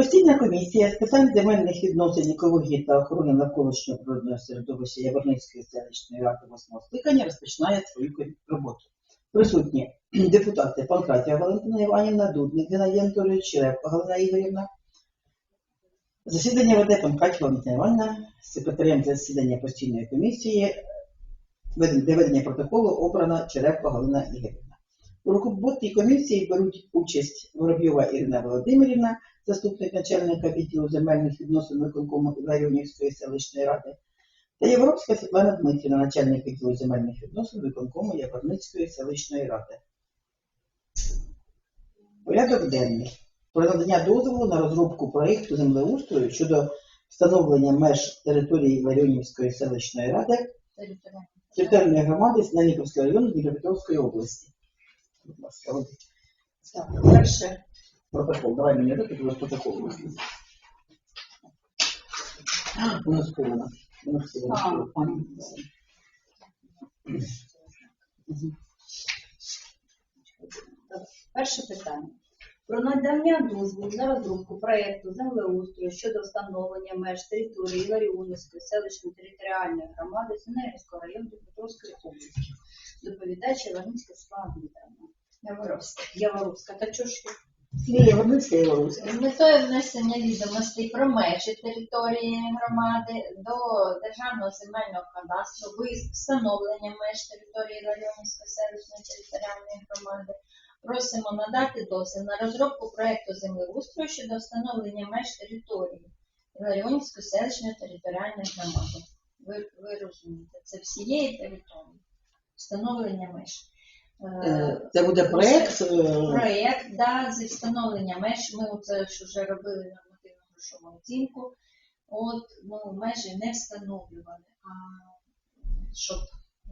Постійна комісія з питань земельних відносин, екології та охорони навколишнього природного середовища Яворницької селищної ради восьмого скликання розпочинає свою роботу. Присутні депутати Панкратія Валентина Іванівна, Дудник Геннадій Анатолійович, Черепа Галина Ігорівна. Засідання веде Панкратія Валентина Іванівна, секретарем засідання постійної комісії для ведення протоколу обрана Черепа Галина Ігорівна. У роботі комісії беруть участь Воробйова Ірина Володимирівна, заступник начальника відділу земельних відносин виконкому Іварівнівської селищної ради, та Європська Світлана Дмитрівна, начальник відділу земельних відносин виконкому Яворницької селищної ради. Порядок денний. Про надання дозволу на розробку проєкту землеустрою щодо встановлення меж території Іварівнівської селищної ради територіальної громади Сняніківського району Дніпропетровської області. Будь ласка, Так, перше протокол. Давай мені руки, тому протокол. У нас повно. У нас А. Перше питання. Про надання дозволу на розробку проєкту землеустрою щодо встановлення меж території Ларіонівської селищної територіальної громади Синельського району Дніпропетровської області. Доповідач Іванівська Слава Дмитрівна. Яворовська. Яворовська. Та чого ж? Ні, Яворницька і З метою внесення відомостей про межі території громади до Державного земельного кадастру, встановлення меж території Ларіонівської селищної територіальної громади, просимо надати дозвіл на розробку проекту землеустрою щодо встановлення меж території Ларіонівської селищної територіальної громади. Ви, ви розумієте, це всієї території. Встановлення меж. Е, Е, Це буде проєкт. е, проєкт да, зі встановлення меж. Ми це ж вже робили нормативну грошову оцінку. От ну, межі не встановлювали, а щоб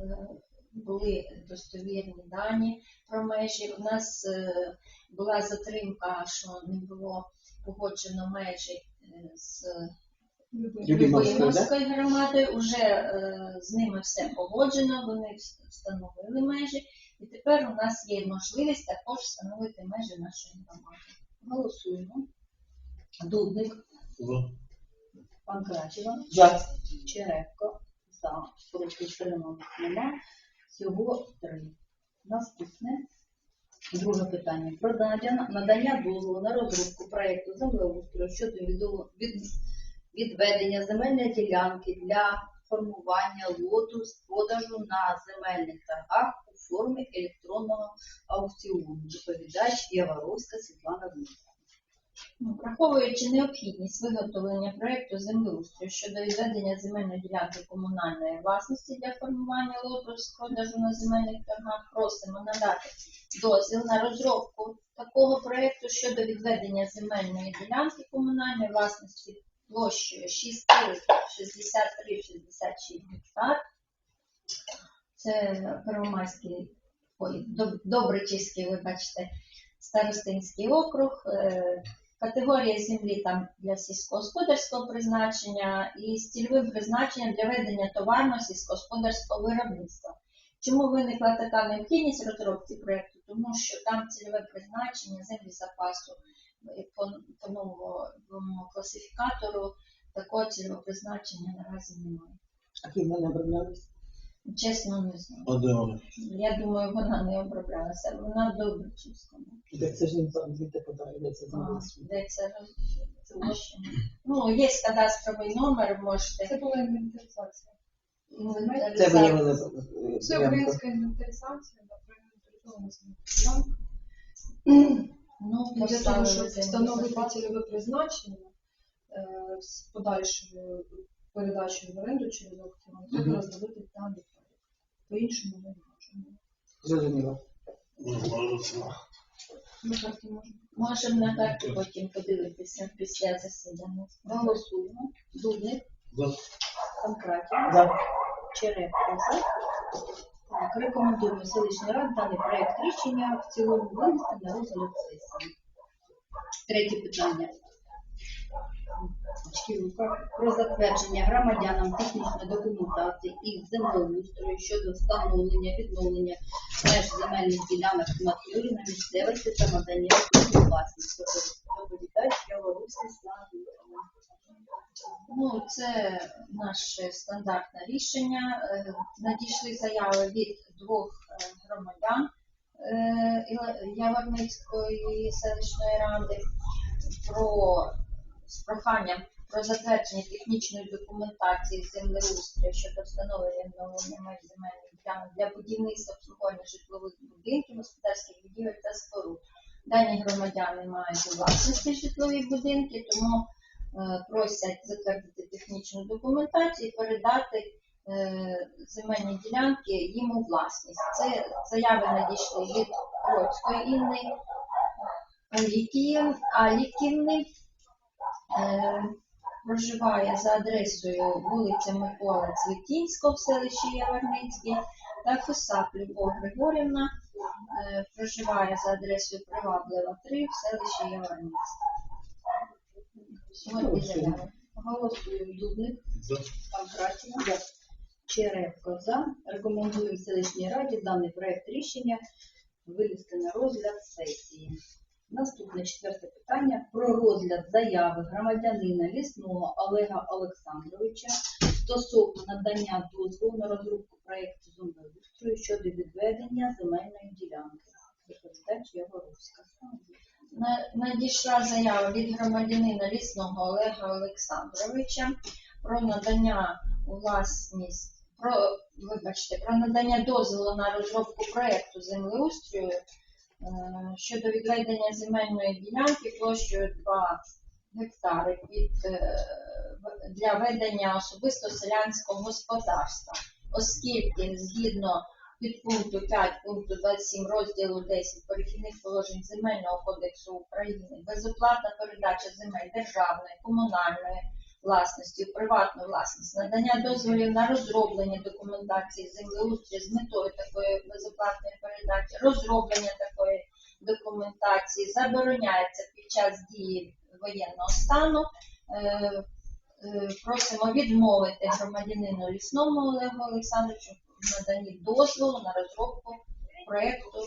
е, були достовірні дані про межі. У нас е, була затримка, що не було погоджено межі е, з Любимовською, да? Громадою. Уже е, з ними все погоджено, вони встановили межі. І тепер у нас є можливість також встановити межі нашої громади. Голосуємо. Дудник. Панкратіва. За. Черевко. За. Проти утримались нема. Всього три. Наступне. Друге питання. Про надання, дозволу на розробку проєкту землеустрою щодо відведення земельної ділянки для формування лоту з продажу на земельних торгах формі електронного аукціону. Доповідач Яворовська Світлана Дмитрівна. Ну, Враховуючи необхідність виготовлення проєкту землеустрою щодо відведення земельної ділянки комунальної власності для формування лоту з продажу на земельних торгах, просимо надати дозвіл на розробку такого проєкту щодо відведення земельної ділянки комунальної власності площею 6,63-66 гектар. Це Первомайський, ой, Доб- Добричівський, вибачте, Старостинський округ. Е, Категорія землі там для сільськогосподарського призначення і з цільовим призначенням для ведення товарного сільськогосподарського виробництва. Чому виникла така необхідність розробки проєкту? Тому що там цільове призначення землі запасу е, по, по новому класифікатору такого цільового призначення наразі немає. А ким вони оброблялись? Чесно, не знаю. А? Я думаю, вона не оброблялася. Вона в Добричівському. Так це ж не там звідти подали, де це А. Де це розміщено? Ну, є кадастровий номер, можете. Це була інвентаризація. Ну, Це виявили. Це українська інвентаризація, наприклад, інвентаризована. Ну, Для того, щоб встановити цільове призначення е, з подальшою передачею в оренду через аукціон, треба розробити даний проєкт. По-іншому ми не можемо. Зрозуміло. Ми так не можемо. Можемо на карті потім подивитися після засідання. Голосуємо. Дудник. За. Панкратів. За. Черепко. За. Так, рекомендуємо селищній раді даний проект рішення в цілому винести на розгляд сесії. Третє питання. Про затвердження громадянам технічної документації і землеустрою щодо встановлення відновлення меж земельних ділянок в на місцевості та надання власність. Доповідач Ну, це наше стандартне рішення. Е, Надійшли заяви від двох е, громадян е, Яворницької селищної ради про з проханням про затвердження технічної документації землеустрою щодо встановлення відновлення меж земельних ділянок для будівництва обслуговування житлових будинків, господарських будівель та споруд. Дані громадяни мають у власності житлові будинки, тому е, просять затвердити технічну документацію і передати е, земельні ділянки їм у власність. Це заяви надійшли від Бродської Інни. Е, проживає за адресою вулиця Микола Цвітінського в селищі Яворницький та Фусак Любов Григорівна е, проживає за адресою Приваблива 3 в селищі Яворницький. Сьогодні заяви. Голосуємо. Дубник. За. Панкратіна. Черевко за. Рекомендуємо селищній раді даний проект рішення винести на розгляд сесії. Наступне четверте питання про розгляд заяви громадянина лісного Олега Олександровича стосовно надання дозволу на розробку проєкту землеустрою щодо відведення земельної ділянки. Доповідач Яворовська. Надійшла заява від громадянина лісного Олега Олександровича про надання у власність, про, вибачте, про надання дозволу на розробку проєкту землеустрою щодо відведення земельної ділянки площею 2 гектари під, е, для ведення особисто селянського господарства, оскільки згідно від пункту 5 пункту 27 розділу 10 перехідних положень Земельного кодексу України безоплатна передача земель державної, комунальної власності приватну власність, надання дозволів на розроблення документації землеустрою з метою такої безоплатної передачі, розроблення такої документації забороняється під час дії воєнного стану. Е, е, Просимо відмовити громадянину лісному Олегу Олександровичу в наданні дозволу на розробку проєкту е,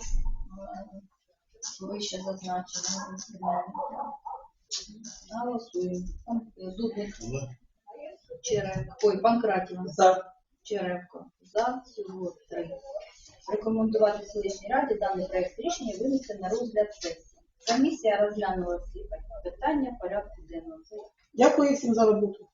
вище зазначеного. Голосуємо. Дубник. Черевко. Ой, Панкратіна. За. Черевко. За. Всього три. Рекомендувати селищній раді даний проект рішення винести на розгляд сесії. Комісія розглянула всі питання порядку денного. Дякую всім за роботу.